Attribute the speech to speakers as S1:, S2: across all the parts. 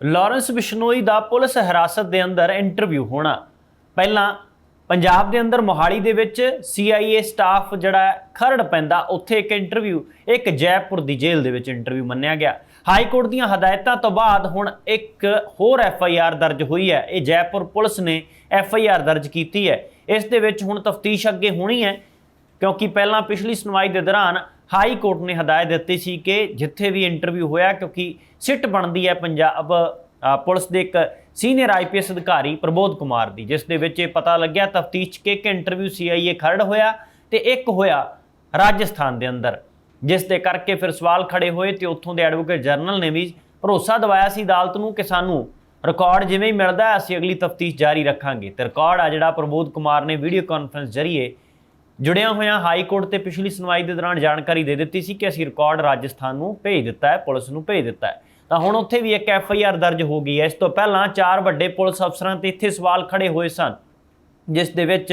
S1: Lawrence Bishnoi ਦਾ police ਹਿਰਾਸਤ ਦੇ ਅੰਦਰ ਇੰਟਰਵਿਊ ਹੋਣਾ। ਪਹਿਲਾਂ ਪੰਜਾਬ ਦੇ ਅੰਦਰ ਮੋਹਾਲੀ ਦੇ ਵਿੱਚ CIA ਸਟਾਫ ਜਿਹੜਾ ਖਰੜ ਪੈਂਦਾ। ਉੱਥੇ ਇੱਕ ਇੰਟਰਵਿਊ, ਇੱਕ ਜੈਪੁਰ ਦੀ ਜੇਲ੍ਹ ਦੇ ਵਿੱਚ ਇੰਟਰਵਿਊ ਮੰਨਿਆ ਗਿਆ। ਹਾਈ ਕੋਰਟ ਦੀਆਂ ਹਦਾਇਤਾਂ ਤੋਂ ਬਾਅਦ ਹੁਣ ਇੱਕ ਹੋਰ ਐਫਆਈਆਰ ਦਰਜ ਹੋਈ ਹੈ। ਇਹ ਜੈਪੁਰ ਪੁਲਿਸ ਨੇ ਐਫਆਈਆਰ ਦਰਜ ਕੀਤੀ ਹੈ। ਇਸ ਦੇ ਵਿੱਚ ਹੁਣ ਤਫਤੀਸ਼ ਅੱਗੇ ਹੋਣੀ ਹੈ, ਕਿਉਂਕਿ ਪਹਿਲਾਂ ਪਿਛਲੀ ਸੁਣਵਾਈ ਦੇ ਦੌਰਾਨ ਹਾਈ ਕੋਰਟ ਨੇ ਹਦਾਇਤ ਦਿੱਤੀ ਸੀ ਕਿ ਜਿੱਥੇ ਵੀ ਇੰਟਰਵਿਊ ਹੋਇਆ, ਕਿਉਂਕਿ ਸਿੱਟ ਬਣਦੀ ਹੈ ਪੰਜਾਬ ਪੁਲਿਸ ਦੇ ਇੱਕ ਸੀਨੀਅਰ ਆਈਪੀਐਸ ਅਧਿਕਾਰੀ ਪ੍ਰਬੋਧ ਕੁਮਾਰ ਦੀ, ਜਿਸ ਦੇ ਵਿੱਚ ਇਹ ਪਤਾ ਲੱਗਿਆ ਤਫਤੀਸ਼ ਕਿ ਇੱਕ ਇੰਟਰਵਿਊ ਸੀਆਈਏ ਖਰੜ ਹੋਇਆ ਤੇ ਇੱਕ ਹੋਇਆ ਰਾਜਸਥਾਨ ਦੇ ਅੰਦਰ, ਜਿਸ ਦੇ ਕਰਕੇ ਫਿਰ ਸਵਾਲ ਖੜੇ ਹੋਏ ਤੇ ਉੱਥੋਂ ਦੇ ਐਡਵੋਕੇਟ ਜਨਰਲ ਨੇ ਵੀ ਭਰੋਸਾ ਦਿਵਾਇਆ ਸੀ ਅਦਾਲਤ ਨੂੰ ਕਿ ਸਾਨੂੰ ਰਿਕਾਰਡ ਜਿਵੇਂ ਹੀ ਮਿਲਦਾ, ਅਸੀਂ ਅਗਲੀ ਤਫਤੀਸ਼ ਜਾਰੀ ਰੱਖਾਂਗੇ। ਤੇ ਰਿਕਾਰਡ ਆ ਜਿਹੜਾ ਪ੍ਰਬੋਧ ਕੁਮਾਰ ਨੇ ਵੀਡੀਓ ਕਾਨਫਰੰਸ ਜ਼ਰੀਏ ਜੁੜਿਆ ਹੋਇਆ ਹਾਈ ਕੋਰਟ ਤੇ ਪਿਛਲੀ ਸੁਣਵਾਈ ਦੇ ਦੌਰਾਨ ਜਾਣਕਾਰੀ ਦੇ ਦਿੱਤੀ ਸੀ ਕਿ ਅਸੀਂ ਰਿਕਾਰਡ ਰਾਜਸਥਾਨ ਨੂੰ ਭੇਜ ਦਿੱਤਾ ਹੈ, ਪੁਲਿਸ ਨੂੰ ਭੇਜ ਦਿੱਤਾ ਹੈ। ਤਾਂ ਹੁਣ ਉੱਥੇ ਵੀ ਇੱਕ ਐਫ ਆਈ ਆਰ ਦਰਜ ਹੋ ਗਈ ਹੈ। ਇਸ ਤੋਂ ਪਹਿਲਾਂ ਚਾਰ ਵੱਡੇ ਪੁਲਿਸ ਅਫਸਰਾਂ ਤੇ ਇੱਥੇ ਸਵਾਲ ਖੜੇ ਹੋਏ ਸਨ, ਜਿਸ ਦੇ ਵਿੱਚ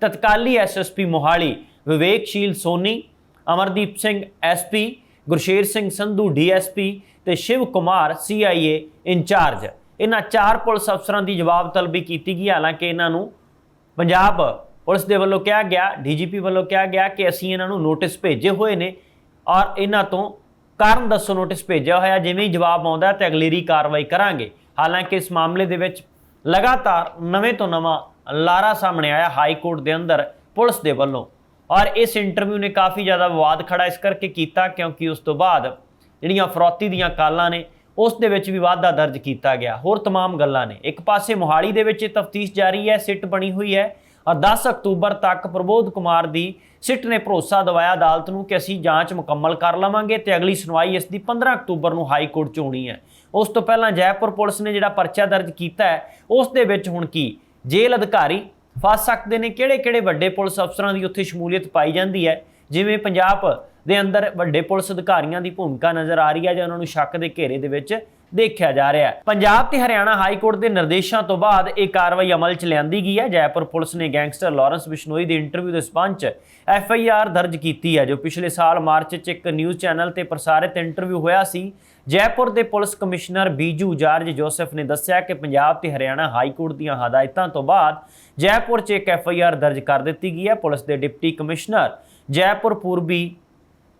S1: ਤਤਕਾਲੀ SSP Mohali, Viveksheel Soni, Amardeep Singh SP Gursher Singh Sandhu DSP ਤੇ ਸ਼ਿਵ ਕੁਮਾਰ ਸੀਆਈਏ ਇੰਚਾਰਜ। ਇਹਨਾਂ ਚਾਰ ਪੁਲਿਸ ਅਫਸਰਾਂ ਦੀ ਜਵਾਬ ਤਲਬੀ ਕੀਤੀ ਗਈ। ਹਾਲਾਂਕਿ ਇਹਨਾਂ ਨੂੰ ਪੰਜਾਬ ਪੁਲਿਸ ਦੇ ਵੱਲੋਂ ਕਿਹਾ ਗਿਆ ਡੀਜੀਪੀ ਵੱਲੋਂ ਕਿਹਾ ਗਿਆ ਕਿ ਅਸੀਂ ਇਹਨਾਂ ਨੂੰ ਨੋਟਿਸ ਭੇਜੇ ਹੋਏ ਨੇ ਔਰ ਇਹਨਾਂ ਤੋਂ ਕਾਰਨ ਦੱਸੋ ਨੋਟਿਸ ਭੇਜਿਆ ਹੋਇਆ ਜਿਵੇਂ ਹੀ ਜਵਾਬ ਆਉਂਦਾ ਹੈ ਤੇ ਅਗਲੇਰੀ ਕਾਰਵਾਈ ਕਰਾਂਗੇ ਹਾਲਾਂਕਿ ਇਸ ਮਾਮਲੇ ਦੇ ਵਿੱਚ ਲਗਾਤਾਰ ਨਵੇਂ ਤੋਂ ਨਵਾਂ ਲਾਰਾ ਸਾਹਮਣੇ ਆਇਆ ਹਾਈ ਕੋਰਟ ਦੇ ਅੰਦਰ ਪੁਲਿਸ ਦੇ ਵੱਲੋਂ ਔਰ ਇਸ ਇੰਟਰਵਿਊ ਨੇ ਕਾਫੀ ਜ਼ਿਆਦਾ ਵਿਵਾਦ ਖੜਾ ਇਸ ਕਰਕੇ ਕੀਤਾ ਕਿਉਂਕਿ ਉਸ ਤੋਂ ਬਾਅਦ ਜਿਹੜੀਆਂ ਫਰੌਤੀ ਦੀਆਂ ਕਾਲਾਂ ਨੇ ਉਸ ਦੇ ਵਿੱਚ ਵੀ ਵਾਧਾ ਦਰਜ ਕੀਤਾ ਗਿਆ ਹੋਰ तमाम ਗੱਲਾਂ ਨੇ ਇੱਕ ਪਾਸੇ ਮੋਹਾਲੀ ਦੇ ਵਿੱਚ ਇਹ ਤਫਤੀਸ਼ ਜਾਰੀ ਹੈ ਸਿੱਟ ਬਣੀ ਹੋਈ ਹੈ ਔਰ 10 ਅਕਤੂਬਰ ਤੱਕ ਪ੍ਰਬੋਧ ਕੁਮਾਰ ਦੀ ਸਿੱਟ ਨੇ ਭਰੋਸਾ ਦਿਵਾਇਆ ਅਦਾਲਤ ਨੂੰ ਕਿ ਅਸੀਂ ਜਾਂਚ ਮੁਕੰਮਲ ਕਰ ਲਵਾਂਗੇ ਤੇ ਅਗਲੀ ਸੁਣਵਾਈ ਇਸ ਦੀ 15 ਅਕਤੂਬਰ ਨੂੰ ਹਾਈ ਕੋਰਟ 'ਚ ਹੋਣੀ ਹੈ। ਉਸ ਤੋਂ ਪਹਿਲਾਂ ਜੈਪੁਰ ਪੁਲਿਸ ਨੇ ਜਿਹੜਾ ਪਰਚਾ ਦਰਜ ਕੀਤਾ ਹੈ, ਉਸ ਦੇ ਵਿੱਚ ਹੁਣ ਕੀ? ਜੇਲ੍ਹ ਅਧਿਕਾਰੀ ਫਸ ਸਕਦੇ ਨੇ। ਕਿਹੜੇ-ਕਿਹੜੇ ਵੱਡੇ ਪੁਲਿਸ ਅਫਸਰਾਂ ਦੀ ਉੱਥੇ ਸ਼ਮੂਲੀਅਤ ਪਾਈ ਜਾਂਦੀ ਹੈ? ਜਿਵੇਂ ਪੰਜਾਬ ਦੇ ਅੰਦਰ ਵੱਡੇ ਪੁਲਿਸ ਅਧਿਕਾਰੀਆਂ ਦੀ ਭੂਮਿਕਾ ਨਜ਼ਰ ਆ ਰਹੀ ਹੈ ਜਾਂ ਉਹਨਾਂ ਨੂੰ ਸ਼ੱਕ ਦੇ ਘੇਰੇ ਦੇ ਵਿੱਚ ਦੇਖਿਆ ਜਾ ਰਿਹਾ ਹੈ। ਪੰਜਾਬ ਤੇ ਹਰਿਆਣਾ ਹਾਈ ਕੋਰਟ ਦੇ ਨਿਰਦੇਸ਼ਾਂ ਤੋਂ ਬਾਅਦ ਇਹ ਕਾਰਵਾਈ ਅਮਲ 'ਚ ਲਿਆਂਦੀ ਗਈ ਹੈ। ਜੈਪੁਰ ਪੁਲਿਸ ਨੇ ਗੈਂਗਸਟਰ ਲਾਰੈਂਸ ਬਿਸ਼ਨੋਈ ਦੇ ਇੰਟਰਵਿਊ ਦੇ ਸਬੰਧ 'ਚ ਐਫ ਆਈ ਆਰ ਦਰਜ ਕੀਤੀ ਹੈ। ਜੋ ਪਿਛਲੇ ਸਾਲ ਮਾਰਚ 'ਚ ਇੱਕ ਨਿਊਜ਼ ਚੈਨਲ ਤੇ ਪ੍ਰਸਾਰਿਤ ਇੰਟਰਵਿਊ ਹੋਇਆ ਸੀ। ਜੈਪੁਰ ਦੇ police commissioner Biju George Joseph ਨੇ ਦੱਸਿਆ ਕਿ ਪੰਜਾਬ ਤੇ ਹਰਿਆਣਾ ਹਾਈ ਕੋਰਟ ਦੀਆਂ ਹਦਾਇਤਾਂ ਤੋਂ ਬਾਅਦ ਜੈਪੁਰ 'ਚ ਇੱਕ ਐਫ ਆਈ ਆਰ ਦਰਜ ਕਰ ਦਿੱਤੀ ਗਈ ਹੈ। ਪੁਲਿਸ ਦੇ ਡਿਪਟੀ ਕਮਿਸ਼ਨਰ ਜੈਪੁਰ ਪੂਰਬੀ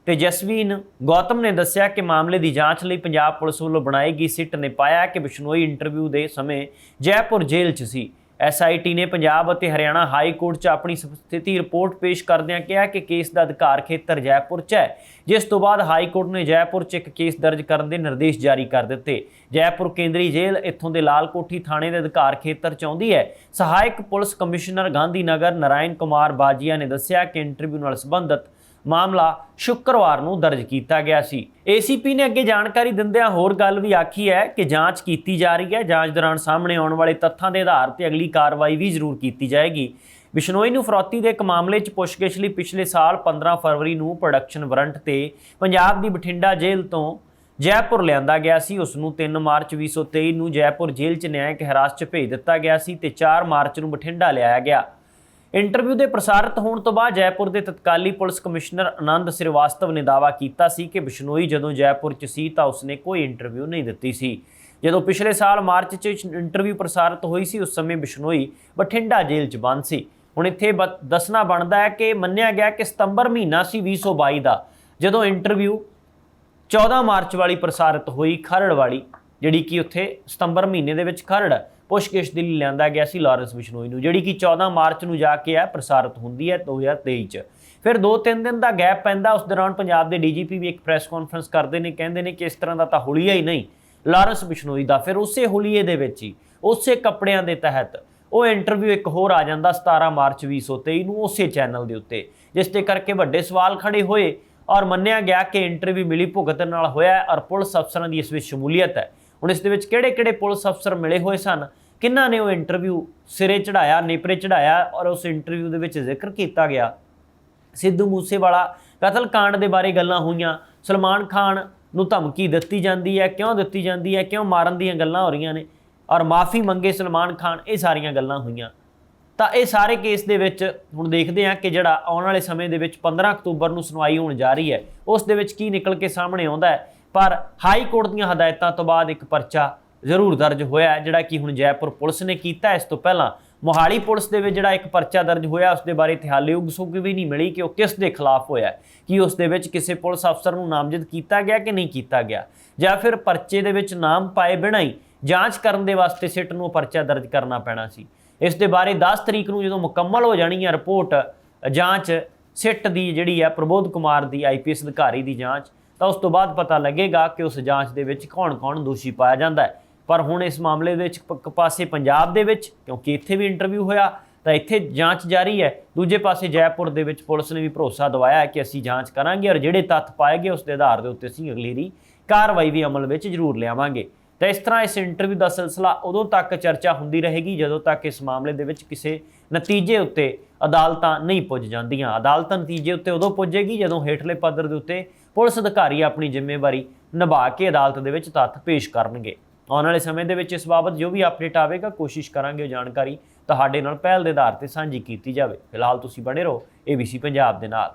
S1: ਤੇ ਜਸਵੀਨ ਗੌਤਮ ਨੇ ਦੱਸਿਆ ਕਿ ਮਾਮਲੇ ਦੀ ਜਾਂਚ ਲਈ ਪੰਜਾਬ ਪੁਲਿਸ ਵੱਲੋਂ ਬਣਾਈ ਗਈ ਸਿੱਟ ਨੇ ਪਾਇਆ ਕਿ ਬਿਸ਼ਨੋਈ ਇੰਟਰਵਿਊ ਦੇ ਸਮੇਂ ਜੈਪੁਰ ਜੇਲ੍ਹ 'ਚ ਸੀ। ਐਸਆਈਟੀ ਨੇ ਪੰਜਾਬ ਅਤੇ ਹਰਿਆਣਾ ਹਾਈ ਕੋਰਟ 'ਚ ਆਪਣੀ ਸਥਿਤੀ ਰਿਪੋਰਟ ਪੇਸ਼ ਕਰਦਿਆਂ ਕਿਹਾ ਕਿ ਕੇਸ ਦਾ ਅਧਿਕਾਰ ਖੇਤਰ ਜੈਪੁਰ 'ਚ ਹੈ। ਜਿਸ ਤੋਂ ਬਾਅਦ ਹਾਈ ਕੋਰਟ ਨੇ ਜੈਪੁਰ 'ਚ ਇੱਕ ਕੇਸ ਦਰਜ ਕਰਨ ਦੇ ਨਿਰਦੇਸ਼ ਜਾਰੀ ਕਰ ਦਿੱਤੇ। ਜੈਪੁਰ ਕੇਂਦਰੀ ਜੇਲ੍ਹ ਇੱਥੋਂ ਦੇ ਲਾਲ ਕੋਠੀ ਥਾਣੇ ਦੇ ਅਧਿਕਾਰ ਖੇਤਰ 'ਚ ਆਉਂਦੀ ਹੈ। ਸਹਾਇਕ ਪੁਲਿਸ ਕਮਿਸ਼ਨਰ ਗਾਂਧੀ ਨਗਰ ਨਰਾਇਣ ਕੁਮਾਰ ਬਾਜੀਆ ਨੇ ਦੱਸਿਆ ਕਿ ਇੰਟਰਵਿਊ ਨਾਲ ਸੰਬੰਧਿਤ ਮਾਮਲਾ ਸ਼ੁੱਕਰਵਾਰ ਨੂੰ ਦਰਜ ਕੀਤਾ ਗਿਆ ਸੀ। ਏਸੀਪੀ ਨੇ ਅੱਗੇ ਜਾਣਕਾਰੀ ਦਿੰਦਿਆਂ ਹੋਰ ਗੱਲ ਵੀ ਆਖੀ ਹੈ ਕਿ ਜਾਂਚ ਕੀਤੀ ਜਾ ਰਹੀ ਹੈ। ਜਾਂਚ ਦੌਰਾਨ ਸਾਹਮਣੇ ਆਉਣ ਵਾਲੇ ਤੱਥਾਂ ਦੇ ਆਧਾਰ ਤੇ ਅਗਲੀ ਕਾਰਵਾਈ ਵੀ ਜ਼ਰੂਰ ਕੀਤੀ ਜਾਏਗੀ। ਬਿਸ਼ਨੋਈ ਨੂੰ ਫਰੌਤੀ ਦੇ ਇੱਕ ਮਾਮਲੇ 'ਚ ਪੁੱਛਗਿੱਛ ਲਈ ਪਿਛਲੇ ਸਾਲ 15 ਫਰਵਰੀ ਨੂੰ ਪ੍ਰੋਡਕਸ਼ਨ ਵਾਰੰਟ ਤੇ ਪੰਜਾਬ ਦੀ ਬਠਿੰਡਾ ਜੇਲ੍ਹ ਤੋਂ ਜੈਪੁਰ ਲਿਆਂਦਾ ਗਿਆ ਸੀ। ਉਸ ਨੂੰ 3 ਮਾਰਚ 2023 ਨੂੰ ਜੈਪੁਰ ਜੇਲ੍ਹ 'ਚ ਨਿਆਂਇਕ ਹਿਰਾਸਤ 'ਚ ਭੇਜ ਦਿੱਤਾ ਗਿਆ ਸੀ ਤੇ 4 ਮਾਰਚ ਨੂੰ ਬਠਿੰਡਾ ਲਿਆਇਆ ਗਿਆ। ਇੰਟਰਵਿਊ ਦੇ ਪ੍ਰਸਾਰਿਤ ਹੋਣ ਤੋਂ ਬਾਅਦ ਜੈਪੁਰ ਦੇ ਤਤਕਾਲੀ ਪੁਲਿਸ ਕਮਿਸ਼ਨਰ ਆਨੰਦ ਸ੍ਰੀਵਾਸਤਵ ਨੇ ਦਾਅਵਾ ਕੀਤਾ ਸੀ ਕਿ ਬਿਸ਼ਨੋਈ ਜਦੋਂ ਜੈਪੁਰ 'ਚ ਸੀ ਤਾਂ ਉਸਨੇ ਕੋਈ ਇੰਟਰਵਿਊ ਨਹੀਂ ਦਿੱਤੀ ਸੀ। ਜਦੋਂ ਪਿਛਲੇ ਸਾਲ ਮਾਰਚ 'ਚ ਇੰਟਰਵਿਊ ਪ੍ਰਸਾਰਿਤ ਹੋਈ ਸੀ, ਉਸ ਸਮੇਂ ਬਿਸ਼ਨੋਈ ਬਠਿੰਡਾ ਜੇਲ੍ਹ 'ਚ ਬੰਦ ਸੀ। ਹੁਣ ਇੱਥੇ ਬ- ਦੱਸਣਾ ਬਣਦਾ ਹੈ ਕਿ ਮੰਨਿਆ ਗਿਆ ਕਿ ਸਤੰਬਰ ਮਹੀਨਾ ਸੀ 2022 ਦਾ, ਜਦੋਂ ਇੰਟਰਵਿਊ 14 ਮਾਰਚ ਵਾਲੀ ਪ੍ਰਸਾਰਿਤ ਹੋਈ ਖਰੜ ਵਾਲੀ, ਜਿਹੜੀ ਕਿ ਉੱਥੇ ਸਤੰਬਰ ਮਹੀਨੇ ਦੇ ਵਿੱਚ ਖਰੜ ਪੁੱਛਗਿੱਛ ਦੇ ਲਈ ਲਿਆਂਦਾ ਗਿਆ ਸੀ ਲਾਰੈਂਸ ਬਿਸ਼ਨੋਈ ਨੂੰ, ਜਿਹੜੀ ਕਿ 14 ਮਾਰਚ ਨੂੰ ਜਾ ਕੇ ਹੈ ਪ੍ਰਸਾਰਿਤ ਹੁੰਦੀ ਹੈ 2023 ਚ। ਫਿਰ 2-3 ਦਿਨ ਦਾ ਗੈਪ ਪੈਂਦਾ, ਉਸ ਦੌਰਾਨ ਪੰਜਾਬ ਦੇ ਡੀਜੀਪੀ ਵੀ ਇੱਕ ਪ੍ਰੈਸ ਕਾਨਫਰੰਸ ਕਰਦੇ ਨੇ, ਕਹਿੰਦੇ ਨੇ ਕਿ ਇਸ ਤਰ੍ਹਾਂ ਦਾ ਤਾਂ ਹੋਲੀਆ ਹੀ ਨਹੀਂ, ਲਾਰੈਂਸ ਬਿਸ਼ਨੋਈ ਦਾ, ਫਿਰ ਉਸੇ ਹੋਲੀਏ ਦੇ ਵਿੱਚ ਹੀ, ਉਸੇ ਕੱਪੜਿਆਂ ਦੇ ਤਹਿਤ ਉਹ ਇੰਟਰਵਿਊ ਇੱਕ ਹੋਰ ਆ ਜਾਂਦਾ 17 ਮਾਰਚ 2023 ਨੂੰ ਉਸੇ ਚੈਨਲ ਦੇ ਉੱਤੇ, ਜਿਸ ਦੇ ਕਰਕੇ ਵੱਡੇ ਸਵਾਲ ਖੜੇ ਹੋਏ ਔਰ ਮੰਨਿਆ ਗਿਆ ਕਿ ਇੰਟਰਵਿਊ ਮਿਲੀ ਭੁਗਤ ਨਾਲ ਹੋਇਆ ਔਰ ਪੁਲਿਸ ਅਫਸਰਾਂ ਦੀ ਇਸ ਵਿੱਚ ਸ਼ਮੂਲੀਅਤ ਹੈ। ਹੁਣ ਇਸ ਦੇ ਵਿੱਚ ਕਿਹੜੇ-ਕਿਹੜੇ ਪੁਲਿਸ ਅਫਸਰ ਮਿਲੇ ਹੋਏ ਸਨ? ਕਿਹਨਾਂ ਨੇ ਉਹ ਇੰਟਰਵਿਊ ਸਿਰੇ ਚੜਾਇਆ ਨੇਪਰੇ ਚੜਾਇਆ ਔਰ ਉਸ ਇੰਟਰਵਿਊ ਦੇ ਵਿੱਚ ਜ਼ਿਕਰ ਕੀਤਾ ਗਿਆ? ਸਿੱਧੂ ਮੂਸੇਵਾਲਾ, ਕਤਲ ਕਾਂਡ ਦੇ ਬਾਰੇ ਗੱਲਾਂ ਹੋਈਆਂ। ਸਲਮਾਨ ਖਾਨ ਨੂੰ ਧਮਕੀ ਦਿੱਤੀ ਜਾਂਦੀ ਹੈ, ਕਿਉਂ ਦਿੱਤੀ ਜਾਂਦੀ ਹੈ, ਕਿਉਂ ਮਾਰਨ ਦੀਆਂ ਗੱਲਾਂ ਹੋ ਰਹੀਆਂ ਨੇ? ਔਰ ਮਾਫੀ ਮੰਗੇ ਸਲਮਾਨ ਖਾਨ, ਇਹ ਸਾਰੀਆਂ ਗੱਲਾਂ ਹੋਈਆਂ। ਤਾਂ ਇਹ ਸਾਰੇ ਕੇਸ ਦੇ ਵਿੱਚ ਹੁਣ ਦੇਖਦੇ ਹਾਂ ਕਿ ਜਿਹੜਾ ਆਉਣ ਵਾਲੇ ਸਮੇਂ ਦੇ ਵਿੱਚ 15 ਅਕਤੂਬਰ ਨੂੰ ਸੁਣਵਾਈ ਹੋਣ ਜਾ ਰਹੀ ਹੈ, ਉਸ ਦੇ ਵਿੱਚ ਕੀ ਨਿਕਲ ਕੇ ਸਾਹਮਣੇ ਆਉਂਦਾ ਹੈ। ਪਰ ਹਾਈ ਕੋਰਟ ਦੀਆਂ ਹਦਾਇਤਾਂ ਤੋਂ ਬਾਅਦ ਇੱਕ ਪਰਚਾ ਜ਼ਰੂਰ ਦਰਜ ਹੋਇਆ ਜਿਹੜਾ ਕਿ ਹੁਣ ਜੈਪੁਰ ਪੁਲਿਸ ਨੇ ਕੀਤਾ ਇਸ ਤੋਂ ਪਹਿਲਾਂ ਮੋਹਾਲੀ ਪੁਲਿਸ ਦੇ ਵਿੱਚ ਜਿਹੜਾ ਇੱਕ ਪਰਚਾ ਦਰਜ ਹੋਇਆ, ਉਸ ਦੇ ਬਾਰੇ ਇਤਿਹਾਲੇ ਉਗਸੁਗ ਵੀ ਨਹੀਂ ਮਿਲੀ ਕਿ ਉਹ ਕਿਸ ਦੇ ਖਿਲਾਫ ਹੋਇਆ ਕਿ ਉਸ ਦੇ ਵਿੱਚ ਕਿਸੇ ਪੁਲਿਸ ਅਫਸਰ ਨੂੰ ਨਾਮਜ਼ਦ ਕੀਤਾ ਗਿਆ ਕਿ ਨਹੀਂ ਕੀਤਾ ਗਿਆ, ਜਾਂ ਫਿਰ ਪਰਚੇ ਦੇ ਵਿੱਚ ਨਾਮ ਪਾਏ ਬਿਨਾਂ ਹੀ ਜਾਂਚ ਕਰਨ ਦੇ ਵਾਸਤੇ ਸਿੱਟ ਨੂੰ ਉਹ ਪਰਚਾ ਦਰਜ ਕਰਨਾ ਪੈਣਾ ਸੀ। ਇਸ ਦੇ ਬਾਰੇ 10 ਤਰੀਕ ਨੂੰ ਜਦੋਂ ਮੁਕੰਮਲ ਹੋ ਜਾਣੀ ਹੈ ਰਿਪੋਰਟ, ਜਾਂਚ ਸਿੱਟ ਦੀ ਜਿਹੜੀ ਹੈ ਪ੍ਰਬੋਧ ਕੁਮਾਰ ਦੀ ਆਈਪੀਐਸ ਅਧਿਕਾਰੀ ਦੀ ਜਾਂਚ, ਤਾਂ ਉਸ ਤੋਂ ਬਾਅਦ ਪਤਾ ਲੱਗੇਗਾ ਕਿ ਉਸ ਜਾਂਚ ਦੇ ਵਿੱਚ ਕੌਣ-ਕੌਣ ਦੋਸ਼ੀ ਪਾਇਆ ਜਾਂਦਾ ਹੈ। ਪਰ ਹੁਣ ਇਸ ਮਾਮਲੇ ਦੇ ਵਿੱਚ ਇੱਕ ਪਾਸੇ ਪੰਜਾਬ ਦੇ ਵਿੱਚ, ਕਿਉਂਕਿ ਇੱਥੇ ਵੀ ਇੰਟਰਵਿਊ ਹੋਇਆ, ਤਾਂ ਇੱਥੇ ਜਾਂਚ ਜਾਰੀ ਹੈ। ਦੂਜੇ ਪਾਸੇ ਜੈਪੁਰ ਦੇ ਵਿੱਚ ਪੁਲਿਸ ਨੇ ਵੀ ਭਰੋਸਾ ਦਵਾਇਆ ਹੈ ਕਿ ਅਸੀਂ ਜਾਂਚ ਕਰਾਂਗੇ ਔਰ ਜਿਹੜੇ ਤੱਥ ਪਾਏਗੇ ਉਸ ਦੇ ਆਧਾਰ ਦੇ ਉੱਤੇ ਅਸੀਂ ਅਗਲੇਰੀ ਕਾਰਵਾਈ ਵੀ ਅਮਲ ਵਿੱਚ ਜ਼ਰੂਰ ਲਿਆਵਾਂਗੇ। ਤਾਂ ਇਸ ਤਰ੍ਹਾਂ ਇਸ ਇੰਟਰਵਿਊ ਦਾ ਸਿਲਸਿਲਾ ਉਦੋਂ ਤੱਕ ਚਰਚਾ ਹੁੰਦੀ ਰਹੇਗੀ ਜਦੋਂ ਤੱਕ ਇਸ ਮਾਮਲੇ ਦੇ ਵਿੱਚ ਕਿਸੇ ਨਤੀਜੇ ਉੱਤੇ ਅਦਾਲਤਾਂ ਨਹੀਂ ਪੁੱਜ ਜਾਂਦੀਆਂ। ਅਦਾਲਤਾਂ ਨਤੀਜੇ ਉੱਤੇ ਉਦੋਂ ਪੁੱਜੇਗੀ ਜਦੋਂ ਹੇਠਲੇ ਪੱਧਰ ਦੇ ਉੱਤੇ ਪੁਲਿਸ ਅਧਿਕਾਰੀ ਆਪਣੀ ਜ਼ਿੰਮੇਵਾਰੀ ਨਿਭਾ ਕੇ ਅਦਾਲਤ ਦੇ ਵਿੱਚ ਤੱਥ ਪੇਸ਼ ਕਰਨਗੇ। ਆਉਣ ਵਾਲੇ ਸਮੇਂ ਦੇ ਵਿੱਚ ਇਸ ਬਾਬਤ ਜੋ ਵੀ ਅਪਡੇਟ ਆਵੇਗਾ, ਕੋਸ਼ਿਸ਼ ਕਰਾਂਗੇ ਉਹ ਜਾਣਕਾਰੀ ਤੁਹਾਡੇ ਨਾਲ ਪਹਿਲ ਦੇ ਆਧਾਰ ਤੇ ਸਾਂਝੀ ਕੀਤੀ ਜਾਵੇ। ਫਿਲਹਾਲ ਤੁਸੀਂ ਬਣੇ ਰਹੋ ABC ਪੰਜਾਬ ਦੇ ਨਾਲ।